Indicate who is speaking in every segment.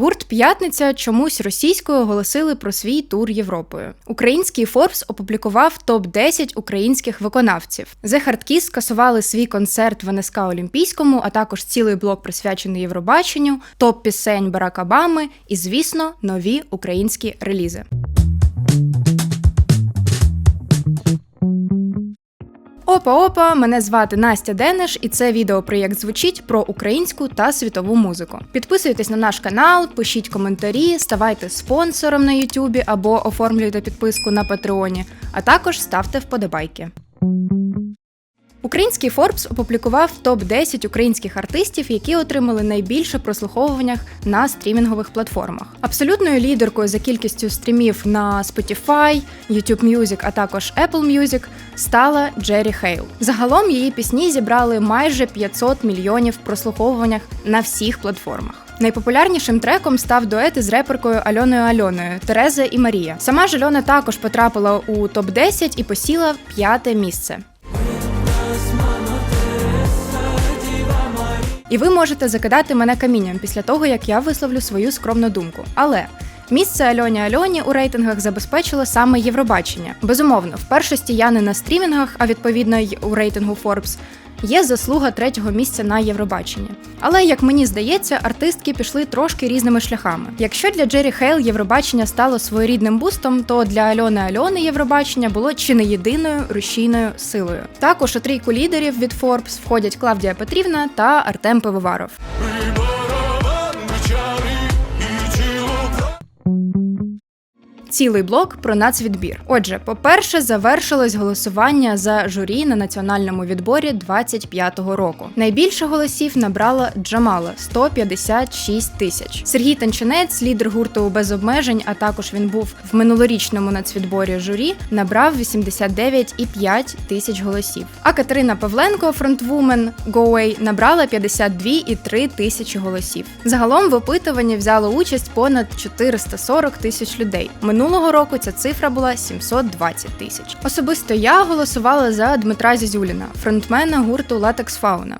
Speaker 1: Гурт П'ятниця чомусь російською оголосили про свій тур Європою. Український Форбс опублікував топ 10 українських виконавців. The Hardkiss скасували свій концерт в НСК Олімпійському, а також цілий блок присвячений Євробаченню, топ пісень Барак Обами і, звісно, нові українські релізи. Опа, опа, мене звати Настя Денеш, і це відеопроєкт звучить про українську та світову музику. Підписуйтесь на наш канал, пишіть коментарі, ставайте спонсором на Ютубі або оформлюйте підписку на Патреоні, а також ставте вподобайки. Український Форбс опублікував топ 10 українських артистів, які отримали найбільше прослуховуваннях на стрімінгових платформах. Абсолютною лідеркою за кількістю стрімів на Spotify, YouTube Music, а також Apple Music стала Джері Хейл. Загалом її пісні зібрали майже 500 мільйонів прослуховуваннях на всіх платформах. Найпопулярнішим треком став дует із реперкою Альоною Альоною Тереза і Марія. Сама ж Альона також потрапила у топ 10 і посіла п'яте місце. І ви можете закидати мене камінням після того, як я висловлю свою скромну думку. Але місце Альоні Альоні у рейтингах забезпечило саме Євробачення. Безумовно, в першості я не на стрімінгах, а відповідно й у рейтингу Forbes, є заслуга третього місця на Євробаченні. Але як мені здається, артистки пішли трошки різними шляхами. Якщо для Джері Хейл Євробачення стало своєрідним бустом, то для Альони Альони Євробачення було чи не єдиною рушійною силою. Також у трійку лідерів від Forbes входять Клавдія Петрівна та Артем Пивоваров. Цілий блок про нацвідбір. Отже, по-перше, завершилось голосування за журі на національному відборі 25-го року. Найбільше голосів набрала Джамала 156 тисяч. Сергій Танчинець, лідер гурту без обмежень, а також він був в минулорічному нацвідборі журі, набрав 89,5 тисяч голосів. А Катерина Павленко, фронтвумен Away, набрала 52,3 тисячі голосів. Загалом в опитуванні взяло участь понад 440 тисяч людей. Минулого року ця цифра була 720 тисяч. Особисто я голосувала за Дмитра Зізюліна, фронтмена гурту Латекс Фауна.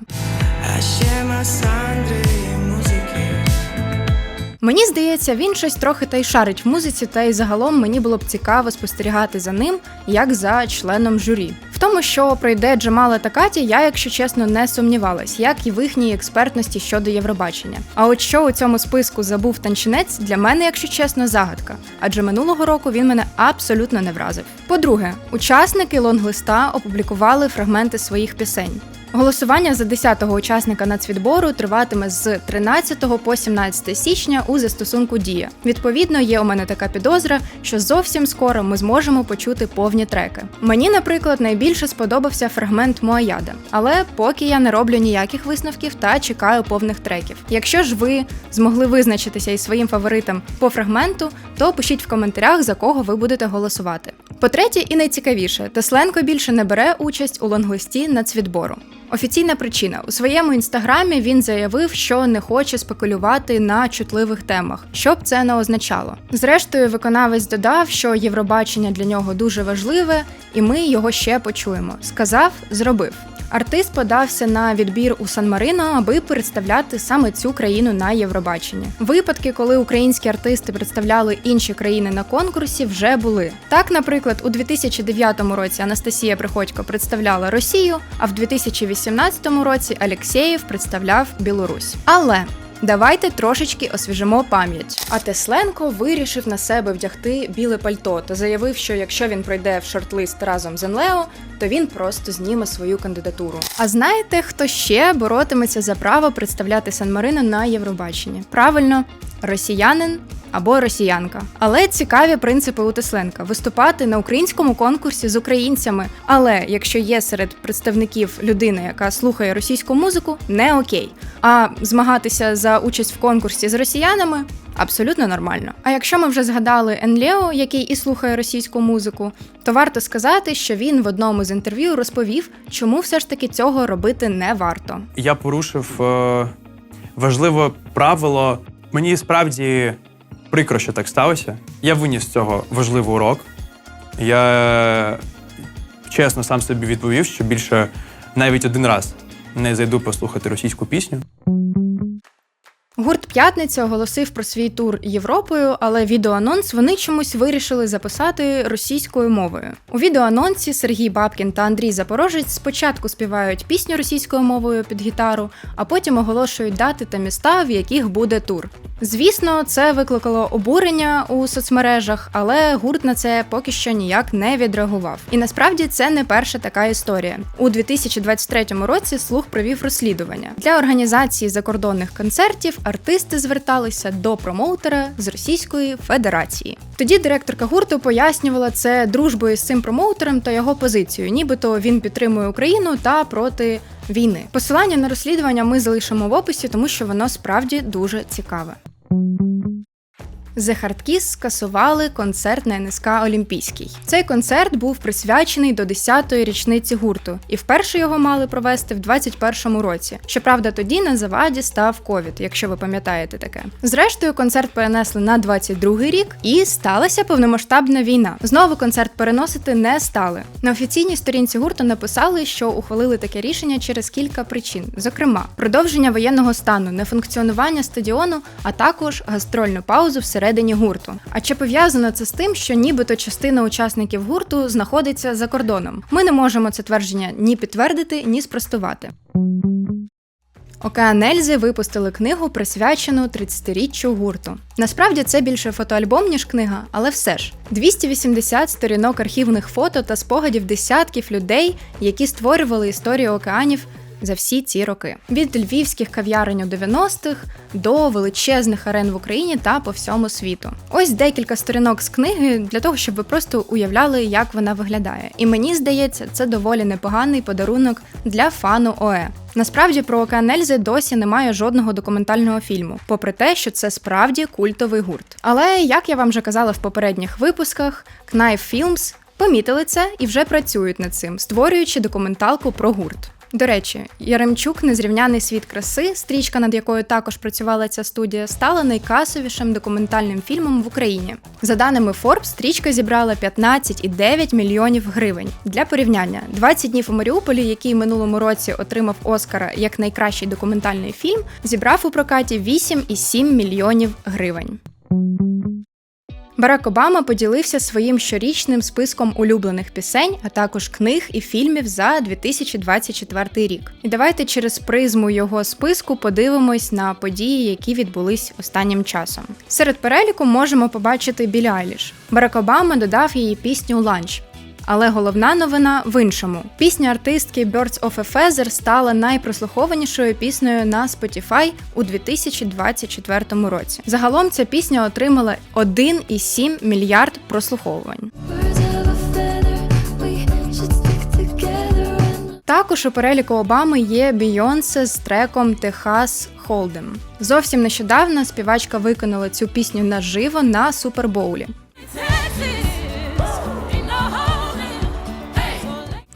Speaker 1: Мені здається, він щось трохи та й шарить в музиці, та й загалом мені було б цікаво спостерігати за ним як за членом журі. Тому, що пройде Джамала та Каті, я, якщо чесно, не сумнівалась, як і в їхній експертності щодо Євробачення. А от що у цьому списку забув танчинець, для мене, якщо чесно, загадка. Адже минулого року він мене абсолютно не вразив. По-друге, учасники лонглиста опублікували фрагменти своїх пісень. Голосування за 10-го учасника нацвідбору триватиме з 13 по 17 січня у застосунку Дія. Відповідно, є у мене така підозра, що зовсім скоро ми зможемо почути повні треки. Мені, наприклад, найбільше сподобався фрагмент Моаяда, але поки я не роблю ніяких висновків та чекаю повних треків. Якщо ж ви змогли визначитися із своїм фаворитом по фрагменту, то пишіть в коментарях за кого ви будете голосувати. По-третє, і найцікавіше, Тесленко більше не бере участь у лонглисті нацвідбору. Офіційна причина у своєму інстаграмі він заявив, що не хоче спекулювати на чутливих темах, що б це не означало. Зрештою, виконавець додав, що Євробачення для нього дуже важливе, і ми його ще почуємо. Сказав, зробив. Артист подався на відбір у Сан-Марино, аби представляти саме цю країну на Євробаченні. Випадки, коли українські артисти представляли інші країни на конкурсі, вже були. Так, наприклад, у 2009 році Анастасія Приходько представляла Росію, а в 2018 році Алексеєв представляв Білорусь. Але Давайте трошечки освіжимо пам'ять. А Тесленко вирішив на себе вдягти біле пальто та заявив, що якщо він пройде в шорт-лист разом з Енлео, то він просто зніме свою кандидатуру. А знаєте, хто ще боротиметься за право представляти Сан Марино на Євробаченні? Правильно, росіянин або росіянка. Але цікаві принципи у Тесленка виступати на українському конкурсі з українцями. Але якщо є серед представників людина, яка слухає російську музику, не окей. А змагатися за участь в конкурсі з росіянами. Абсолютно нормально. А якщо ми вже згадали Енлео, який і слухає російську музику, то варто сказати, що він в одному з інтерв'ю розповів, чому все ж таки цього робити не варто.
Speaker 2: я порушив е, важливе правило. Мені справді прикро, що так сталося. Я виніс з цього важливий урок. Я чесно сам собі відповів, що більше навіть один раз не зайду послухати російську пісню.
Speaker 1: Гурт п'ятниця оголосив про свій тур Європою, але відеоанонс вони чомусь вирішили записати російською мовою. У відеоанонсі Сергій Бабкін та Андрій Запорожець спочатку співають пісню російською мовою під гітару, а потім оголошують дати та міста, в яких буде тур. Звісно, це викликало обурення у соцмережах, але гурт на це поки що ніяк не відреагував. І насправді це не перша така історія. У 2023 році слух провів розслідування для організації закордонних концертів. Артисти зверталися до промоутера з Російської Федерації. Тоді директорка гурту пояснювала це дружбою з цим промоутером та його позицією, нібито він підтримує Україну та проти війни. Посилання на розслідування ми залишимо в описі, тому що воно справді дуже цікаве. thank you The Hard Kiss скасували концерт на НСК Олімпійський. Цей концерт був присвячений до 10-ї річниці гурту, і вперше його мали провести в 21-му році. Щоправда, тоді на заваді став ковід, якщо ви пам'ятаєте таке. Зрештою, концерт перенесли на 22-й рік, і сталася повномасштабна війна. Знову концерт переносити не стали. На офіційній сторінці гурту написали, що ухвалили таке рішення через кілька причин, зокрема, продовження воєнного стану, нефункціонування стадіону, а також гастрольну паузу всередині гурту. А чи пов'язано це з тим, що нібито частина учасників гурту знаходиться за кордоном? Ми не можемо це твердження ні підтвердити, ні спростувати. Океан Ельзи випустили книгу, присвячену 30-річчю гурту. Насправді це більше фотоальбом, ніж книга, але все ж 280 сторінок архівних фото та спогадів десятків людей, які створювали історію океанів за всі ці роки. Від львівських кав'ярень у 90-х до величезних арен в Україні та по всьому світу. Ось декілька сторінок з книги для того, щоб ви просто уявляли, як вона виглядає. І мені здається, це доволі непоганий подарунок для фану ОЕ. Насправді про Океан Ельзи досі немає жодного документального фільму, попри те, що це справді культовий гурт. Але як я вам вже казала в попередніх випусках, Knife Films помітили це і вже працюють над цим, створюючи документалку про гурт. До речі, Яремчук Незрівняний світ краси, стрічка, над якою також працювала ця студія, стала найкасовішим документальним фільмом в Україні. За даними Forbes, стрічка зібрала 15,9 мільйонів гривень. Для порівняння, 20 днів у Маріуполі, який минулому році отримав Оскара як найкращий документальний фільм, зібрав у прокаті 8,7 мільйонів гривень. Барак Обама поділився своїм щорічним списком улюблених пісень, а також книг і фільмів за 2024 рік. І давайте через призму його списку подивимось на події, які відбулись останнім часом. Серед переліку можемо побачити Білі Айліш. Барак Обама додав її пісню Ланч. Але головна новина в іншому. Пісня артистки Birds of a Feather стала найпрослухованішою піснею на Spotify у 2024 році. Загалом ця пісня отримала 1,7 мільярд прослуховувань. Також у переліку Обами є Бійонсе з треком Техас Холдем. Зовсім нещодавно співачка виконала цю пісню наживо на Супербоулі.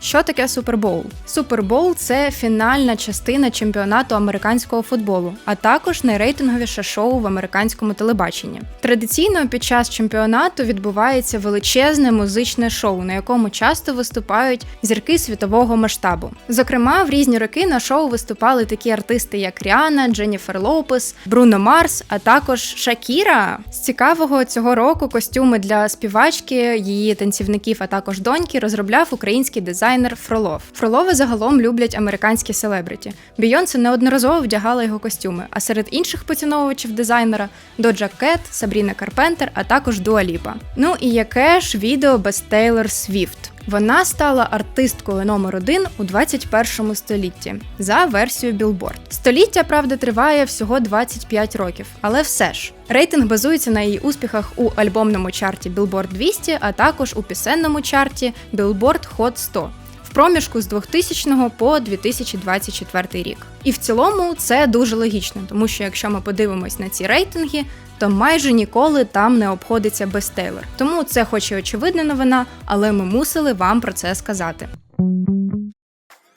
Speaker 1: Що таке Супербоул? Супербоул це фінальна частина чемпіонату американського футболу, а також найрейтинговіше шоу в американському телебаченні. Традиційно під час чемпіонату відбувається величезне музичне шоу, на якому часто виступають зірки світового масштабу. Зокрема, в різні роки на шоу виступали такі артисти, як Ріана, Дженніфер Лоупес, Бруно Марс, а також Шакіра. З цікавого цього року костюми для співачки, її танцівників, а також доньки розробляв український дизайнер Фролов. Фролови загалом люблять американські селебриті. Бійонсе неодноразово вдягала його костюми, а серед інших поціновувачів дизайнера Доджа Кет, Сабріна Карпентер, а також Дуа Ліпа. Ну і яке ж відео без Тейлор Свіфт? Вона стала артисткою номер один у 21 столітті за версією Billboard. Століття, правда, триває всього 25 років, але все ж рейтинг базується на її успіхах у альбомному чарті Billboard 200, а також у пісенному чарті Billboard Hot 100 в проміжку з 2000 по 2024 рік. І в цілому це дуже логічно, тому що якщо ми подивимось на ці рейтинги, то майже ніколи там не обходиться без Тейлор. Тому це хоч і очевидна новина, але ми мусили вам про це сказати.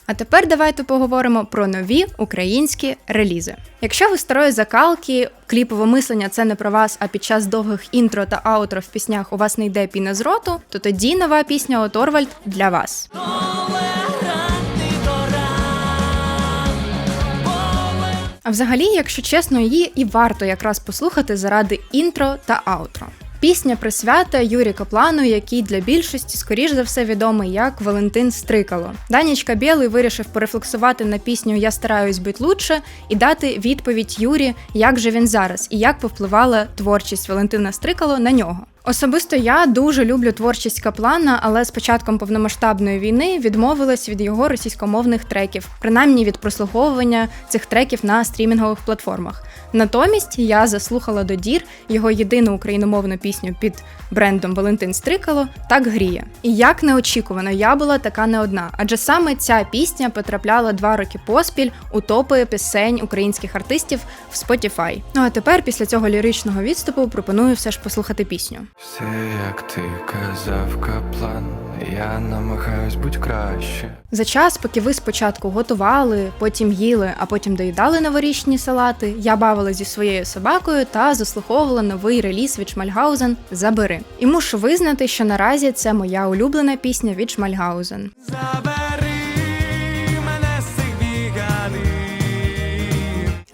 Speaker 1: А тепер давайте поговоримо про нові українські релізи. Якщо ви старої закалки, кліпове мислення це не про вас, а під час довгих інтро та аутро в піснях у вас не йде піна з роту, то тоді нова пісня от Орвальд для вас. А взагалі, якщо чесно, її і варто якраз послухати заради інтро та аутро. Пісня присвята Юрі Каплану, який для більшості, скоріш за все, відомий як Валентин Стрикало. Данічка Білий вирішив порефлексувати на пісню Я стараюсь бути лучше і дати відповідь Юрі, як же він зараз і як повпливала творчість Валентина Стрикало на нього. Особисто я дуже люблю творчість Каплана, але з початком повномасштабної війни відмовилась від його російськомовних треків, принаймні від прослуховування цих треків на стрімінгових платформах. Натомість я заслухала до дір його єдину україномовну пісню під брендом Валентин Стрикало так гріє. І як неочікувано, я була така не одна, адже саме ця пісня потрапляла два роки поспіль у топи пісень українських артистів в Spotify. Ну а тепер, після цього ліричного відступу, пропоную все ж послухати пісню.
Speaker 3: Все, як ти казав, каплан, я намагаюсь бути краще.
Speaker 1: За час, поки ви спочатку готували, потім їли, а потім доїдали новорічні салати, я бавила зі своєю собакою та заслуховувала новий реліз від Шмальгаузен Забери. І мушу визнати, що наразі це моя улюблена пісня від Шмальгаузен.
Speaker 4: Забери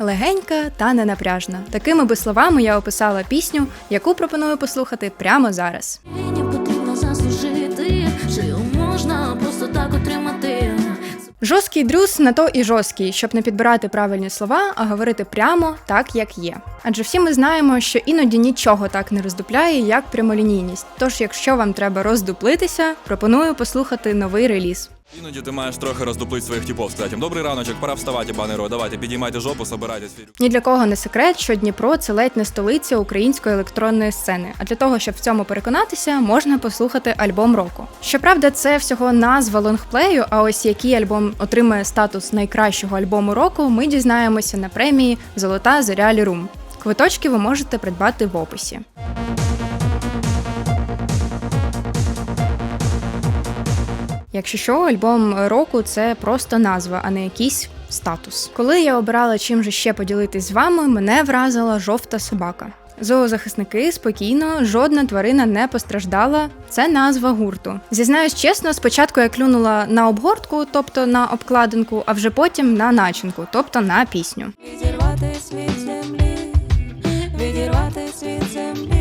Speaker 1: Легенька та ненапряжна. Такими би словами я описала пісню, яку пропоную послухати прямо зараз.
Speaker 5: Мені потрібно заслужити, його можна просто так отримати.
Speaker 1: Жорсткий дрюс на то і жорсткий, щоб не підбирати правильні слова, а говорити прямо так, як є. Адже всі ми знаємо, що іноді нічого так не роздупляє, як прямолінійність. Тож, якщо вам треба роздуплитися, пропоную послухати новий реліз.
Speaker 6: Іноді ти маєш трохи роздуплити своїх типов, сказати, їм, добрий раночок, пора вставати, банеро, давайте підіймайте жопу, собирайтесь.
Speaker 1: Ні для кого не секрет, що Дніпро це ледь не столиця української електронної сцени. А для того, щоб в цьому переконатися, можна послухати альбом року. Щоправда, це всього назва лонгплею. А ось який альбом отримає статус найкращого альбому року, ми дізнаємося на премії Золота зоря Лірум. Квиточки ви можете придбати в описі. Якщо що, альбом року це просто назва, а не якийсь статус. Коли я обирала чим же ще поділитись з вами, мене вразила жовта собака. Зоозахисники спокійно, жодна тварина не постраждала. Це назва гурту. Зізнаюсь чесно, спочатку я клюнула на обгортку, тобто на обкладинку, а вже потім на начинку, тобто на пісню.
Speaker 5: Відірвати світ землі, відірвати світ землі.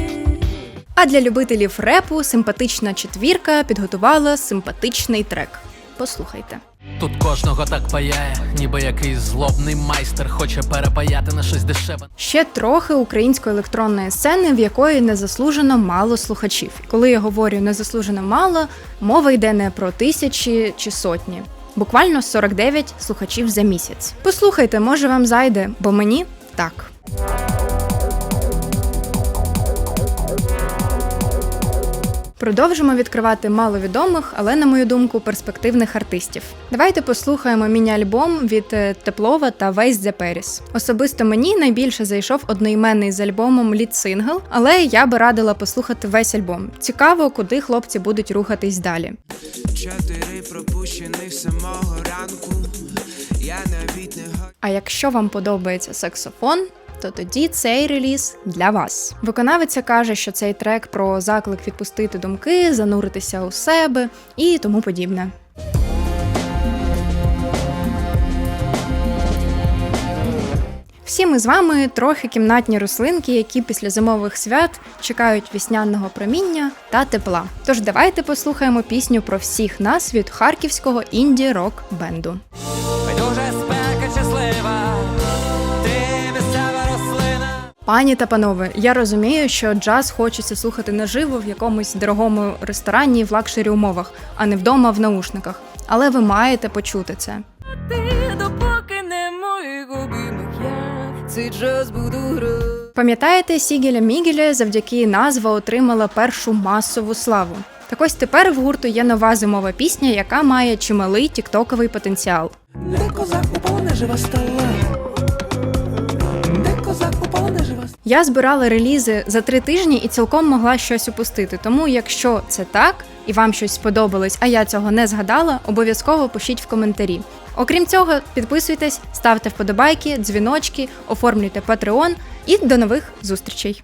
Speaker 1: А для любителів репу симпатична четвірка підготувала симпатичний трек. Послухайте.
Speaker 7: Тут кожного так паяє, ніби якийсь злобний майстер хоче перепаяти на щось дешеве.
Speaker 1: Ще трохи української електронної сцени, в якої незаслужено мало слухачів. Коли я говорю незаслужено мало, мова йде не про тисячі чи сотні. Буквально 49 слухачів за місяць. Послухайте, може вам зайде, бо мені так. Продовжимо відкривати маловідомих, але, на мою думку, перспективних артистів. Давайте послухаємо міні-альбом від е, Теплова та Вейс The Paris. Особисто мені найбільше зайшов одноіменний з альбомом лід-сингл, але я би радила послухати весь альбом. Цікаво, куди хлопці будуть рухатись далі.
Speaker 4: Чотири пропущених самого ранку. Я навіть не.
Speaker 1: А якщо вам подобається саксофон, то тоді цей реліз для вас. Виконавиця каже, що цей трек про заклик відпустити думки, зануритися у себе і тому подібне. Всі ми з вами трохи кімнатні рослинки, які після зимових свят чекають вісняного проміння та тепла. Тож давайте послухаємо пісню про всіх нас від харківського інді-рок бенду. Пані та панове, я розумію, що джаз хочеться слухати наживо в якомусь дорогому ресторані в лакшері умовах, а не вдома в наушниках. Але ви маєте почути це.
Speaker 5: Не.
Speaker 1: Пам'ятаєте, Сігеля Мігеля завдяки назва отримала першу масову славу. Так ось тепер в гурту є нова зимова пісня, яка має чималий тіктоковий потенціал.
Speaker 4: Де козак у полоне жива стала?
Speaker 1: Я збирала релізи за три тижні і цілком могла щось упустити. Тому, якщо це так і вам щось сподобалось, а я цього не згадала, обов'язково пишіть в коментарі. Окрім цього, підписуйтесь, ставте вподобайки, дзвіночки, оформлюйте Patreon і до нових зустрічей.